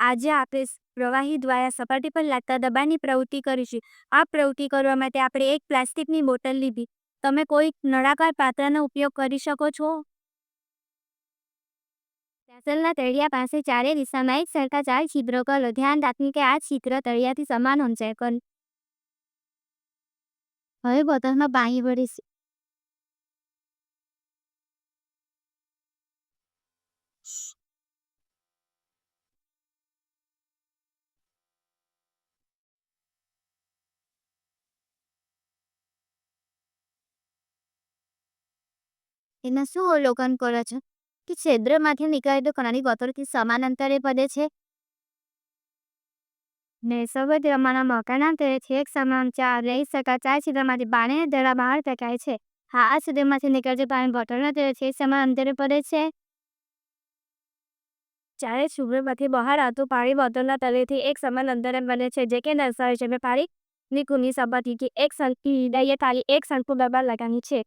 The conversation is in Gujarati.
આજે આપણે પ્રવાહી દ્વારા સપાટી પર લાગતા દબાણની પ્રવૃત્તિ કરીશું. આ પ્રવૃત્તિ કરવા માટે આપણે એક પ્લાસ્ટિકની બોટલ લીધી. તમે કોઈ નળાકાર પાત્રનો ઉપયોગ કરી શકો છો? પેન્સિલના તળિયા પાસે ચારે દિશામાં એક સરખા ચાર છિદ્રો કરો. ધ્યાન રાખવું કે આ છિદ્ર તળિયાથી સમાન હોવું કર હવે બોટલમાં પાણી ભરીશ. એમાં શું અવલોકન કરો છો? કે છેદ્રમાંથી નીકળતો પાણી બોટલથી સમાન અંતરે પડે છે? ને સૌથી અમારા અંતરે છે એક સમાન ચાર રહી શકા ચાર છિદ્રમાંથી પાણી ધરા બહાર ફેંકાય છે. હા આ છિદ્રમાંથી નીકળતું પાણી બોટલના તે એક સમાન અંતરે પડે છે. ચારે છિદ્રમાંથી બહાર આવતું પાણી બોટલના તળેથી એક સમાન અંતરે બને છે જે કે દર્શાવે છે કે પાણીની કુની સપાટીથી એક સરખી દઈએ તારી એક સરખું દબાણ લગાવી છે.